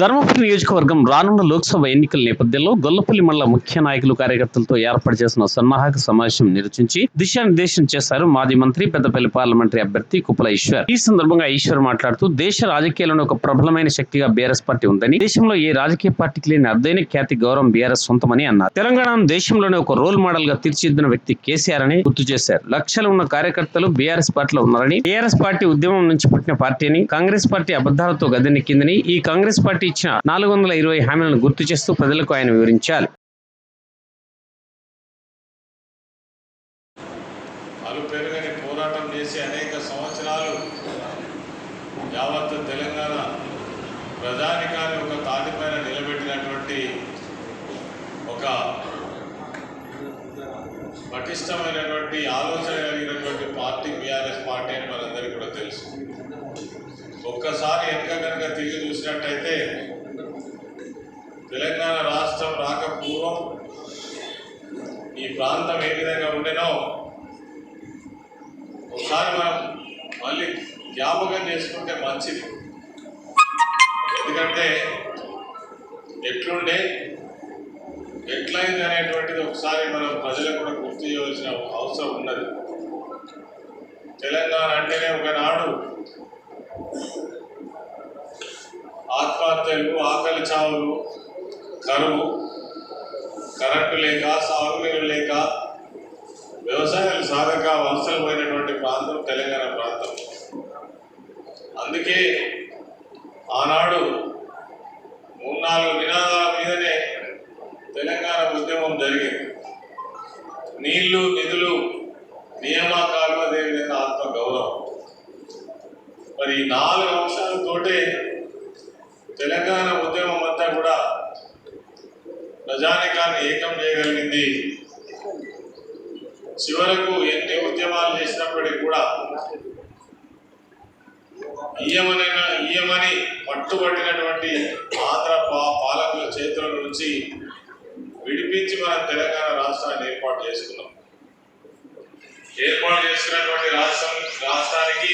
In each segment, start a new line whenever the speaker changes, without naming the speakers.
ధర్మపురి నియోజకవర్గం రానున్న లోక్సభ ఎన్నికల నేపథ్యంలో గొల్లపల్లి మండల ముఖ్య నాయకులు కార్యకర్తలతో ఏర్పాటు చేసిన సన్నాహక సమావేశం నిర్వహించి దిశానిర్దేశం చేశారు మాజీ మంత్రి పెద్దపల్లి పార్లమెంటరీ అభ్యర్థి కుప్పల ఈశ్వర్. ఈ సందర్భంగా ఈశ్వర్ మాట్లాడుతూ దేశ రాజకీయాలను ఒక ప్రబలమైన శక్తిగా బీఆర్ఎస్ పార్టీ ఉందని దేశంలో ఏ రాజకీయ పార్టీకి లేని అర్థైన ఖ్యాతి గౌరవం బీఆర్ఎస్ సొంతమని అన్నారు. తెలంగాణను దేశంలోనే ఒక రోల్ మోడల్గా తీర్చిదిద్దిన వ్యక్తి కేసీఆర్ అని గుర్తు చేశారు. లక్షలు ఉన్న కార్యకర్తలు బీఆర్ఎస్ పార్టీలో ఉన్నారని బీఆర్ఎస్ పార్టీ ఉద్యమం నుంచి పుట్టిన పార్టీ అని కాంగ్రెస్ పార్టీ అబద్దాలతో గద్దెనెక్కిందని ఈ కాంగ్రెస్ పార్టీ ఇచ్చిన నాలుగు వందల ఇరవై హామీలను గుర్తు చేస్తూ ప్రజలకు ఆయన వివరించాలి
అలు పెరుగని పోరాటం చేసి అనేక సంవత్సరాలు యావత్ తెలంగాణ ప్రజానికాన్ని ఒక తాటిపైన నిలబెట్టినటువంటి ఒక పటిష్టమైనటువంటి ఆలోచన కలిగినటువంటి పార్టీ బీఆర్ఎస్ పార్టీ అని మనందరికీ కూడా తెలుసు. ఒక్కసారి వెనుక కనుక తిరిగి చూసినట్టయితే తెలంగాణ రాష్ట్రం రాక పూర్వం ఈ ప్రాంతం ఏ విధంగా ఉండేనో ఒకసారి మనం మళ్ళీ జ్ఞాపకం చేసుకుంటే మంచిది. ఎందుకంటే ఎట్లుండే ఎట్లయింది అనేటువంటిది ఒకసారి మనం ప్రజలకు కూడా గుర్తు చేయవలసిన అవసరం ఉన్నది. తెలంగాణ అంటేనే ఒకనాడు ఆత్మహత్యలు ఆకలి చావులు కరువు కరెంటు లేక సాగునీరు లేక వ్యవసాయాలు సాగక వలసలు పోయినటువంటి ప్రాంతం తెలంగాణ ప్రాంతం. అందుకే ఆనాడు మూడు నాలుగు నినాదాల మీదనే తెలంగాణ ఉద్యమం జరిగింది. నీళ్ళు నిధులు నియామకాలు అదేవిధంగా ఆత్మ గౌరవం మరి నాలుగు అంశాలతోటే తెలంగాణ ఉద్యమం అంతా కూడా ప్రజానికాన్ని ఏకం చేయగలిగింది. చివరకు ఎన్ని ఉద్యమాలు చేసినప్పటికీ కూడా ఈయమనైన ఈయమని పట్టుబట్టినటువంటి ఆంధ్ర పా పాలకుల చేతుల నుంచి విడిపించి మనం తెలంగాణ రాష్ట్రాన్ని ఏర్పాటు చేసుకున్నాం. ఏర్పాటు చేసుకున్నటువంటి రాష్ట్రం రాష్ట్రానికి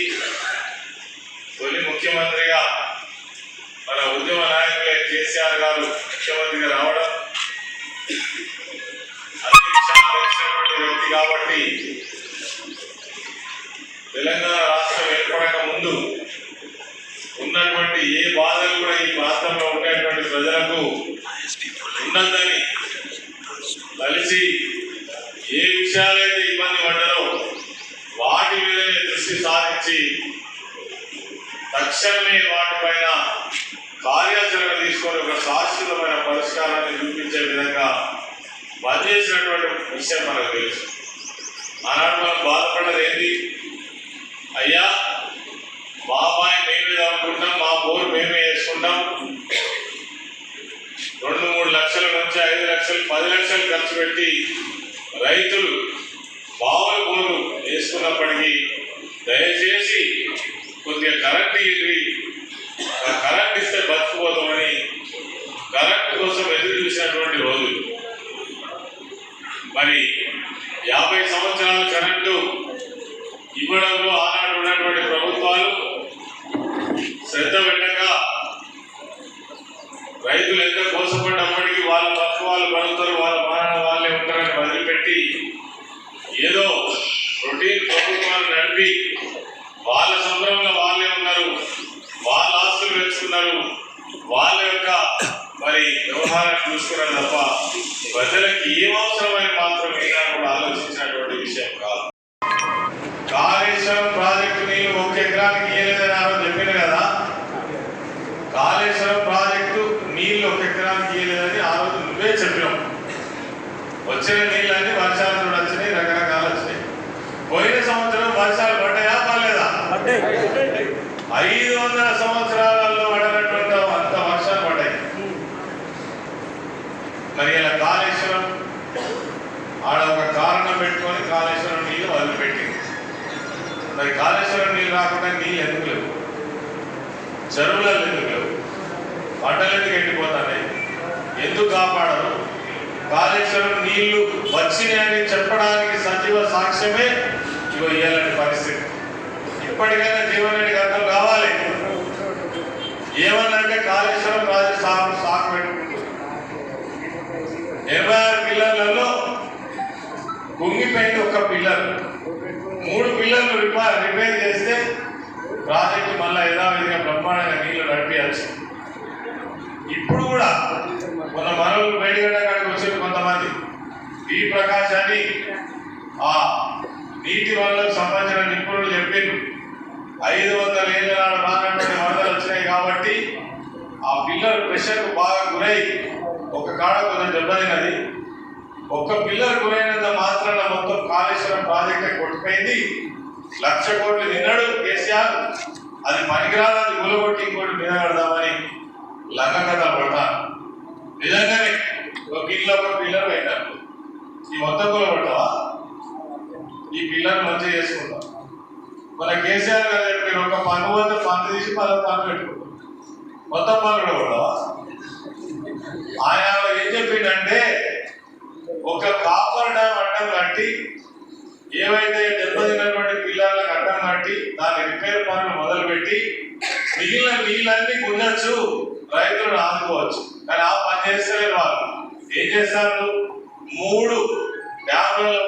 తొలి ముఖ్యమంత్రిగా మన ఉద్యమ నాయకులే కేసీఆర్ గారు ముఖ్యమంత్రిగా రావడం అన్ని విషయాలు తెలిసినటువంటి వ్యక్తి కాబట్టి తెలంగాణ రాష్ట్రం ఏర్పడక ముందు ఉన్నటువంటి ఏ బాధలు కూడా ఈ ప్రాంతంలో ఉండేటువంటి ప్రజలకు ఉన్నదని కలిసి ఏ విషయాలైతే ఇబ్బంది పడ్డారో వాటి మీదనే దృష్టి సాధించి తక్షణమే వాటిపైన కార్యాచరణ తీసుకొని ఒక శాశ్వతమైన పరిష్కారాన్ని చూపించే విధంగా పనిచేసినటువంటి విషయం మనకు తెలుసు. ఆనాడు మనం బాధపడేది ఏంటి? అయ్యా మా అమ్మాయి మేమే చదువుకుంటాం మా బోరు మేమే వేసుకుంటాం. రెండు మూడు లక్షల నుంచి ఐదు లక్షలు పది లక్షలు ఖర్చు పెట్టి రైతులు బావుల బోరు వేసుకున్నప్పటికీ దయచేసి కొద్దిగా కరెంట్ ఇవ్వి కరెంట్ ఇస్తే బతుకుపోతామని కరెంట్ కోసం ఎదురు చూసినటువంటి రోజులు మరి యాభై సంవత్సరాల కరెంటు ఇవ్వడంలో ఆనాడు ఉన్నటువంటి ప్రభుత్వాలు శ్రద్ధ పెట్టక రైతులు ఎంత కోసపడ్డప్పటికీ వాళ్ళ పక్క వాళ్ళు వాళ్ళ మారణ వాళ్ళే ఉంటారని వదిలిపెట్టి ఏదో రొటీన్ ప్రభుత్వాలు నడిపి వాళ్ళ సంబరంలో ఆస్తులు పెంచుకున్నారు వాళ్ళ యొక్క మరి వ్యవహారాన్ని చూసుకున్నారు తప్ప ప్రజలకు ఏం అవసరమని మాత్రం ఈనాడు కూడా ఆలోచించినటువంటి విషయం కాదు. కాళేశ్వరం ప్రాజెక్టు నీళ్ళు ఒక ఎకరానికి ఇయ్యలేదని ఆ రోజు చెప్పిన కదా. కాళేశ్వరం ప్రాజెక్టు నీళ్ళు ఒక ఎకరానికి ఇయ్యలేదని ఆ రోజు నువ్వే చెప్పినావు. వచ్చిన నీళ్ళన్నీ వర్షాలతో వచ్చినాయి రకరకాలు వచ్చినాయి. పోయిన సంవత్సరం వర్షాలు పడ్డాయా పర్లేదా ఐదు వందల సంవత్సరాలలో పడినటువంటి అంత వర్షాలు పడ్డాయి మరి ఇలా కాళేశ్వరం ఆడ ఒక కారణం పెట్టుకొని కాళేశ్వరం నీళ్ళు వదిలిపెట్టింది. మరి కాళేశ్వరం నీళ్ళు రాకుండా నీళ్ళు ఎందుకు లేవు? చెరువులలో ఎందుకు లేవు? పంటలు ఎందుకు ఎండిపోతున్నాయి? ఎందుకు కాపాడరు? కాళేశ్వరం నీళ్ళు వచ్చినాయని చెప్పడానికి సజీవ సాక్ష్యమే ఇగో ఇయ్యాలని పరిస్థితి. ఇప్పటికైనా జీవన్ రెడ్డి అర్థం కావాలి. ఏమన్నంటే కాళేశ్వరం ఒక పిల్లర్. మూడు పిల్లర్లు రిపేర్ రిపేర్ చేస్తే ప్రాజెక్టు మళ్ళీ యథావిధిగా బ్రహ్మాండంగా నీళ్ళు నడిపించాల్సి ఇప్పుడు కూడా మన మనవులు బయటగడడానికి వచ్చారు కొంతమంది. ఈ ప్రకాశాన్ని ఆ నీటి వనరులకు సంబంధించిన నిపుణులు చెప్పారు ఐదు వందల ఏళ్ళ నాడు రానటువంటి వరదలు వచ్చినాయి కాబట్టి ఆ పిల్లలు ప్రెషర్కు బాగా గురై ఒక కాడ కొంచెం దెబ్బతినది ఒక్క పిల్లర్ గురైనంత మాత్రాన మొత్తం కాళేశ్వరం ప్రాజెక్టే కొట్టుపోయింది. లక్ష కోట్లు నిన్నడు కేసీఆర్. అది పనికిరాదని గులగొట్టి ఇంకోటి మీద కడదామని లంగ కథలు పడతాను నిజంగానే ఒక ఇల్లు ఒక పిల్లర్ పెట్టాను ఈ మొత్తం కూలగొట్టవా ఈ పిల్లర్ మంచిగా చేసుకుంటాం. మన కేసీఆర్ గారు చెప్పారు ఒక పన్ను వద్ద పన్ను తీసి మళ్ళీ పన్ను పెట్టుకుంటాం. మొత్తం పన్ను కూడా ఆయన ఏం చెప్పిండంటే ఒక కాపర్ డ్యామ్ అడ్డం కట్టి ఏవైతే దెబ్బతిన్నటువంటి పిల్లలకు అడ్డం కట్టి దాని రిపేర్ పనులు మొదలుపెట్టి మిగిలిన నీళ్ళన్నీ గుంజచ్చు రైతులను ఆదుకోవచ్చు. కానీ ఆ పని చేస్తలేరు వాళ్ళు. ఏం చేస్తారు? మూడు డ్యాములలో